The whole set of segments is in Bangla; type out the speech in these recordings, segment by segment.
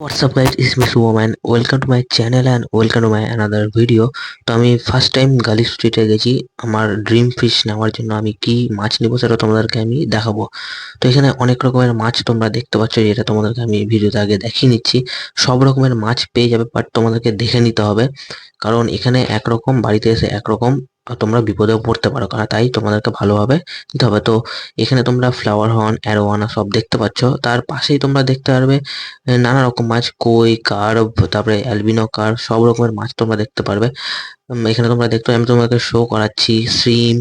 What's up guys, it's me Superman. Welcome to my channel and welcome to my another video. তো আমি ফার্স্ট টাইম গালি স্ট্রিটে গেছি। আমার ড্রিম ফিশ নেওয়ার জন্য আমি কি মাছ নিব সেটা তোমাদেরকে আমি দেখাবো। তো এখানে অনেক রকমের মাছ তোমরা দেখতে পাচ্ছ যেটা তোমাদেরকে আমি ভিডিওতে আগে দেখিয়ে নিচ্ছি। সব রকমের মাছ পেয়ে যাবে বাট তোমাদেরকে দেখে নিতে হবে। কারণ এখানে একরকম বাড়িতে এসে একরকম তোমরা বিপদেও পড়তে পারো তাই তোমাদেরকে ভালোভাবে নিতে হবে। তো এখানে তোমরা ফ্লাওয়ার হর্ন অ্যারোয়ানা সব দেখতে পাচ্ছ। তার পাশেই তোমরা দেখতে পারবে নানা রকম মাছ, কই কার্ভ তারপরে অ্যালবিনো কার্ভ সব রকমের মাছ তোমরা দেখতে পারবে। এখানে তোমরা দেখতে আমি তোমাকে শো করাচ্ছি শ্রিম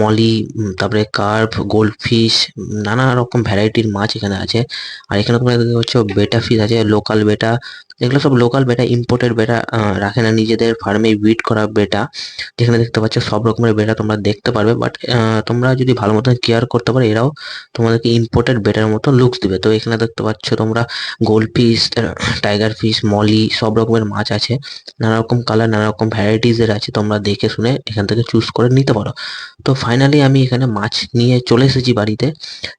মলি তারপরে কার্ভ গোল্ড ফিশ নানা রকম ভ্যারাইটির মাছ এখানে আছে। আর এখানে তোমরা দেখতে পাচ্ছ বেটা ফিশ আছে লোকাল বেটা এগুলো সব লোকাল বেটা ইম্পোর্টেড বেটা রাখে না। নিজেদের ফার্মে ব্রিড করা বেটা। যেখানে দেখতে পাচ্ছ সব রকমের বেটা তোমরা দেখতে পারবে বাট তোমরা যদি ভালো মতন কেয়ার করতে পারো, এরাও তোমাদেরকে ইম্পোর্টেড বেটার মতো লুকস দিবে। তো এখানে দেখতে পাচ্ছ তোমরা gold fish tiger fish molly সব রকমের মাছ আছে। নানা রকম কালার নানা রকম ভ্যারাইটিস এর আছে, তোমরা দেখে শুনে এখান থেকে চুজ করে নিতে পারো। তো ফাইনালি আমি এখানে মাছ নিয়ে চলে এসেছি বাড়িতে,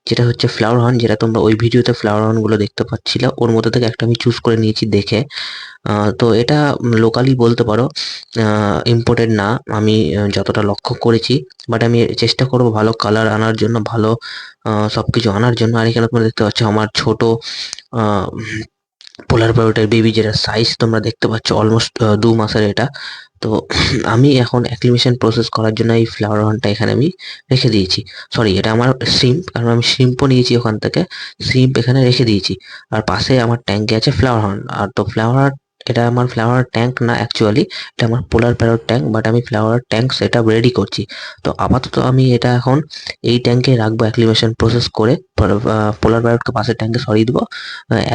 যেটা হচ্ছে ফ্লাওয়ার হর্ন যেটা তোমরা ওই ভিডিওতে ফ্লাওয়ার হর্নগুলো দেখতে পাচ্ছিলে। ওর মধ্যে থেকে একটা আমি চুজ করে নিয়েছি, দেখে আহ, তো এটা লোকালি বলতে পারো ইম্পোর্টেড না। আমি যতটা লক্ষ্য করেছি। বাট আমি চেষ্টা করব ভালো কালার আনার জন্য ভালো আহ, সবকিছু আনার জন্য। আর এখানে তোমরা দেখতে পাচ্ছ আমার ছোট পোলার পাউডার বেবি যেটা সাইজ তোমরা দেখতে পাচ্ছ অলমোস্ট দু মাসের এটা। তো আমি এখন অ্যাক্লিমেশন প্রসেস করার জন্য এই ফ্লাওয়ার ওয়ানটা এখানে আমি রেখে দিয়েছি। সরি এটা আমার সিম্প কারণ আমি সিম্পও নিয়েছি ওখান থেকে। সিম্প এখানে রেখে দিয়েছি। আর পাশে আমার ট্যাঙ্কে আছে ফ্লাওয়ার হর্ন আর তো ফ্লাওয়ার এটা আমার ফ্লাওয়ার ট্যাঙ্ক না অ্যাকচুয়ালি এটা আমার পোলার প্যারট ট্যাঙ্ক বাট আমি ফ্লাওয়ার ট্যাঙ্ক সেটা রেডি করছি। তো আপাতত আমি এটা এখন এই ট্যাঙ্কে রাখব অ্যাক্লিমেশন প্রসেস করে পোলার প্যারটকে পাশের ট্যাঙ্কে সরিয়ে দেবো।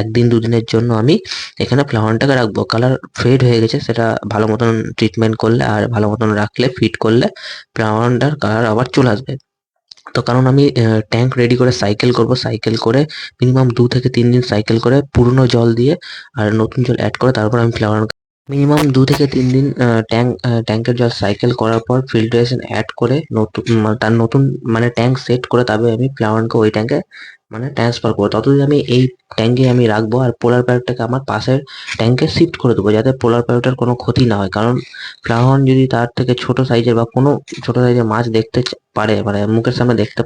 একদিন দুদিনের জন্য আমি এখানে ফ্লাওয়ারটাকে রাখব। কালার ফেড হয়ে গেছে, সেটা ভালো মতন ট্রিটমেন্ট করলে আর ভালো মতন রাখলে ফিট করলে ফ্লাওয়ারটার কালার আবার চলে আসবে। তো কারণ আমি ট্যাঙ্ক রেডি করে সাইকেল করব সাইকেল করে মিনিমাম দু থেকে তিন দিন সাইকেল করে পুরনো জল দিয়ে আর নতুন জল অ্যাড করে তারপর আমি ফ্লাওয়ার মিনিমাম দু থেকে তিন দিন ট্যাঙ্ক ট্যাঙ্কের জল সাইকেল করার পর ফিল্টারেশন অ্যাড করে নতুন মানে তার নতুন মানে ট্যাঙ্ক সেট করে তবে আমি ফ্লাওয়ারকে ওই ট্যাঙ্কে মানে ট্রান্সফার করব। ততদিন আমি এই ট্যাঙ্কে আমি রাখব আর পোলার প্যারটটাকে আমার পাশের ট্যাঙ্কে শিফট করে দেবো যাতে পোলার প্যারটের কোনো ক্ষতি না হয়। কারণ ফ্লাওয়ার যদি তার থেকে ছোট সাইজের বা কোনো ছোট সাইজের মাছ দেখতে পারে মানে মুখের সামনে দেখতে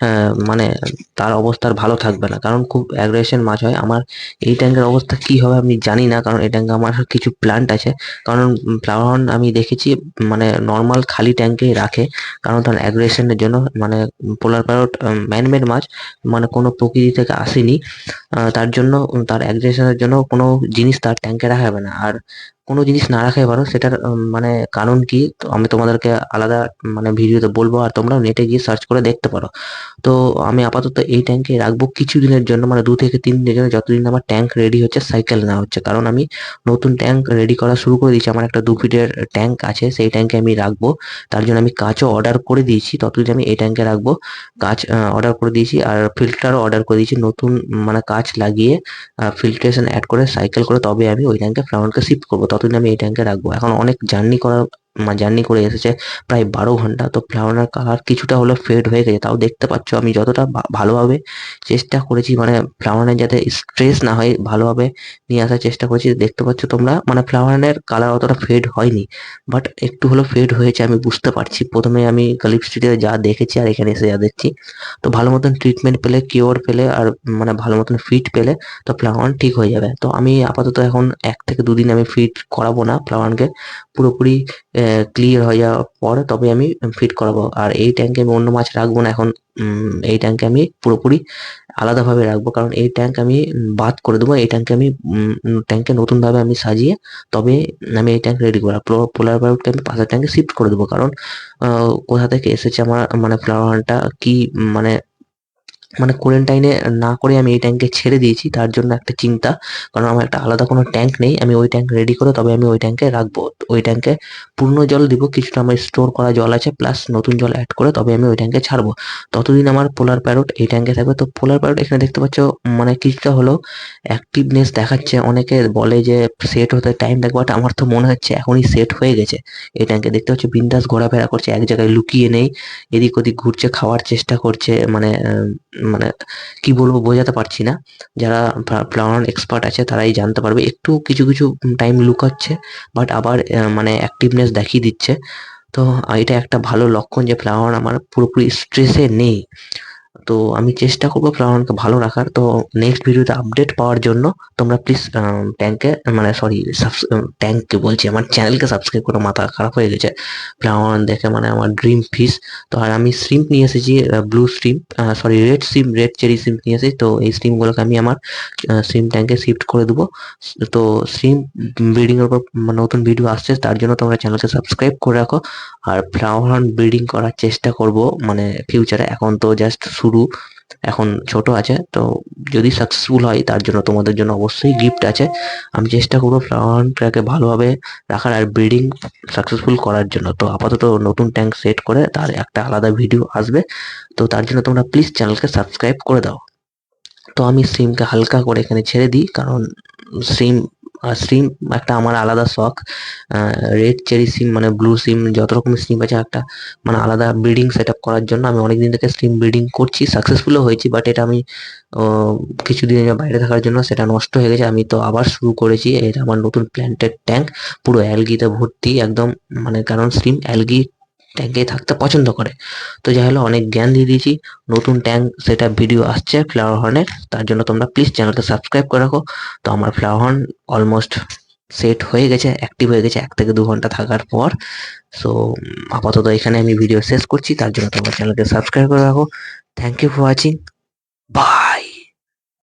আহ, মানে তার অবস্থা আর ভালো থাকবে না। কারণ খুব অ্যাগ্রেশন মাছ হয়। আমার এই ট্যাঙ্কের অবস্থা কি হবে আমি জানি না কারণ এই ট্যাঙ্কে আমার কিছু প্ল্যান্ট আছে। কারণ ফ্লাওয়ার আমি দেখেছি মানে নর্মাল খালি ট্যাঙ্কেই রাখে কারণ তার অ্যাগ্রেশনের জন্য। মানে পোলার প্যারট ম্যানমেড মাছ মানে কোনো প্রকৃতি থেকে আসেনি। তার জন্য তার অ্যাগ্রেশনের জন্য কোনো জিনিস তার ট্যাঙ্কে রাখা যাবে না। আর কোনো জিনিস না রাখাই পারো সেটার মানে কারণ কি? তো আমি তোমাদেরকে আলাদা মানে ভিডিওতে বলব, আর তোমরা নেটে গিয়ে সার্চ করে দেখতে পারো। তো আমি আপাতত এই ট্যাঙ্কে রাখব কিছু দিনের জন্য মানে দু থেকে তিন দিনের জন্য, যতদিন আমার ট্যাঙ্ক রেডি হচ্ছে সাইকেল না হচ্ছে। কারণ আমি নতুন ট্যাঙ্ক রেডি করা শুরু করে দিয়েছি, আমার একটা দু ফিটের ট্যাঙ্ক আছে, সেই ট্যাঙ্কে আমি রাখব। তার জন্য আমি কাঁচও অর্ডার করে দিয়েছি, ততদিন আমি এই ট্যাঙ্কে রাখব। কাঁচ অর্ডার করে দিয়েছি, আর ফিল্টারও অর্ডার করে দিয়েছি, নতুন মানে কাঁচ লাগিয়ে ফিল্ট্রেশন অ্যাড করে সাইকেল করে, তবে আমি ওই ট্যাঙ্কে ফ্লাওয়ারকে শিফট করব। ততদিন আমি এই ট্যাঙ্কে রাখব। এখন অনেক জার্নি করার জার্নি করে এসেছে, প্রায় বারো ঘণ্টা। তো ফ্লাওয়ারের কালার কিছুটা হলো ফেড হয়ে গেছে, তাও দেখতে পাচ্ছ আমি যতটা ভালোভাবে চেষ্টা করেছি মানে ফ্লাওয়ারের যাতে স্ট্রেস না হয়, ভালোভাবে নিয়ে আসার চেষ্টা করেছি, দেখতে পাচ্ছ তোমরা মানে ফ্লাওয়ারের কালার অতটা ফেড হয়নি। বাট একটু হলো ফেড হয়েছে আমি বুঝতে পারছি। প্রথমে আমি গালিপ স্ট্রিটে যা দেখেছি আর এখানে এসে যা দেখছি, তো ভালো মতন ট্রিটমেন্ট পেলে কিওর পেলে আর মানে ভালো মতন ফিট পেলে, তো ফ্লাওয়ার ঠিক হয়ে যাবে। তো আমি আপাতত এখন এক থেকে দুদিন আমি ফিট করাবো না ফ্লাওয়ারকে, পুরোপুরি ক্লিয়ার হয়ে যাওয়ার পর তবে আমি ফিট করাবো। আর এই ট্যাঙ্কে আমি অন্য মাছ রাখব না, এখন এই ট্যাঙ্কে আমি পুরোপুরি আলাদাভাবে রাখব। কারণ এই ট্যাঙ্ক আমি বাদ করে দেবো। এই ট্যাঙ্কে আমি ট্যাঙ্কে নতুনভাবে আমি সাজিয়ে তবে আমি এই ট্যাঙ্ক রেডি করা পোলার প্যারটকে আমি পাশের ট্যাঙ্কে শিফট করে দেবো। কারণ কোথা থেকে এসেছে আমার মানে ফ্লাওয়ার ফ্লাওয়ারটা কি মানে মানে কোয়ারেন্টাইনে না করে আমি এই ট্যাঙ্কে ছেড়ে দিয়েছি, তার জন্য একটা চিন্তা। কারণ আমার একটা আলাদা কোনো ট্যাঙ্ক নেই, আমি ওই ট্যাঙ্ক রেডি করে তবে আমি ওই ট্যাঙ্কে রাখব। ওই ট্যাঙ্কে পূর্ণ জল দিব, কিছুটা আমার স্টোর করা জল আছে প্লাস নতুন জল অ্যাড করে তবে আমি ওই ট্যাঙ্কে ছাড়বো। ততদিন আমার পোলার প্যারট এই ট্যাঙ্কে থাকবে। তো পোলার প্যারট এখানে দেখতে পাচ্ছ মানে কিছুটা হলেও অ্যাক্টিভনেস দেখাচ্ছে। অনেকে বলে যে সেট হতে টাইম লাগবে বাট আমার তো মনে হচ্ছে এখনই সেট হয়ে গেছে। এই ট্যাঙ্কে দেখতে পাচ্ছ, বিন্দাস ঘোরাফেরা করছে, এক জায়গায় লুকিয়ে নেই, এদিক ওদিক ঘুরছে, খাওয়ার চেষ্টা করছে মানে মানে কি বলব বোঝাতে পারছি না। যারা ফ্লাওয়ার এক্সপার্ট আছে তারাই জানতে পারবে। একটু কিছু কিছু টাইম লুকাচ্ছে, বাট আবার মানে অ্যাক্টিভনেস দেখিয়ে দিচ্ছে। তো এটা একটা ভালো লক্ষণ যে ফ্লাওয়ার আমার পুরোপুরি স্ট্রেসে নেই। তো আমি চেষ্টা করব ফ্লাওয়ারকে ভালো রাখার। তো নেক্সট ভিডিওতে আপডেট পাওয়ার জন্য তোমরা প্লিজ ট্যাঙ্কে মানে সরি ট্যাঙ্ককে বলছি, আমার চ্যানেলকে সাবস্ক্রাইব করে, মাথা খারাপ হয়ে গেছে। ফ্লাওয়ার দেখে মানে আমার ড্রিম ফিস তো আর আমি স্ট্রিম নিয়ে এসেছি blue shrimp sorry red shrimp red cherry shrimp নিয়ে এসেছি। তো এই স্ট্রিমগুলোকে আমি আমার সিম ট্যাঙ্কে শিফট করে দেবো। তো সিম ব্রিডিং এর উপর নতুন ভিডিও আসছে, তার জন্য তোমরা চ্যানেলকে সাবস্ক্রাইব করে রাখো। আর ফ্লাওয়ার ব্রিডিং করার চেষ্টা করব মানে ফিউচারে এখন তো জাস্ট শুরু এখন ছোট আছে, তো যদি সাকসেসফুল হয় তার জন্য তোমাদের জন্য অবশ্যই গিফট আছে। আমি চেষ্টা করব ফ্লাওয়ারটাকে ভালোভাবে রাখার আর ব্রিডিং সাকসেসফুল করার জন্য। তো আপাতত নতুন ট্যাঙ্ক সেট করে তার একটা আলাদা ভিডিও আসবে। তো তার জন্য তোমরা প্লিজ চ্যানেলকে সাবস্ক্রাইব করে দাও। তো আমি সিমকে হালকা করে এখানে ছেড়ে দিই, কারণ সিম সিম একটা আমার আলাদা শখ রেড চেরি সিম মানে ব্লু সিম যত রকমের সিম আছে, একটা মানে আলাদা ব্রিডিং সেট আপ করার জন্য আমি অনেকদিন থেকে সিম ব্রিডিং করছি সাকসেসফুলও হয়েছি বাট এটা আমি কিছুদিন বাইরে থাকার জন্য সেটা নষ্ট হয়ে গেছে। আমি তো আবার শুরু করেছি, এটা আমার নতুন প্ল্যান্টেড ট্যাঙ্ক পুরো অ্যালগিতে ভর্তি, একদম মানে কারণ সিম অ্যালগি ট্যাঙ্কে থাকতে পছন্দ করে। তো যাই হলো, অনেক জ্ঞান দিয়ে দিয়েছি। নতুন ট্যাঙ্ক সেটা ভিডিও আসছে ফ্লাওয়ার হর্নের তার জন্য তোমরা প্লিজ চ্যানেলকে সাবস্ক্রাইব করে রাখো। তো আমার ফ্লাওয়ার হর্ন অলমোস্ট সেট হয়ে গেছে অ্যাক্টিভ হয়ে গেছে এক থেকে দু ঘণ্টা থাকার পর। সো আপাতত এখানে আমি ভিডিও শেষ করছি। তার জন্য তোমার চ্যানেলকে সাবস্ক্রাইব করে রাখো। Thank you for watching bye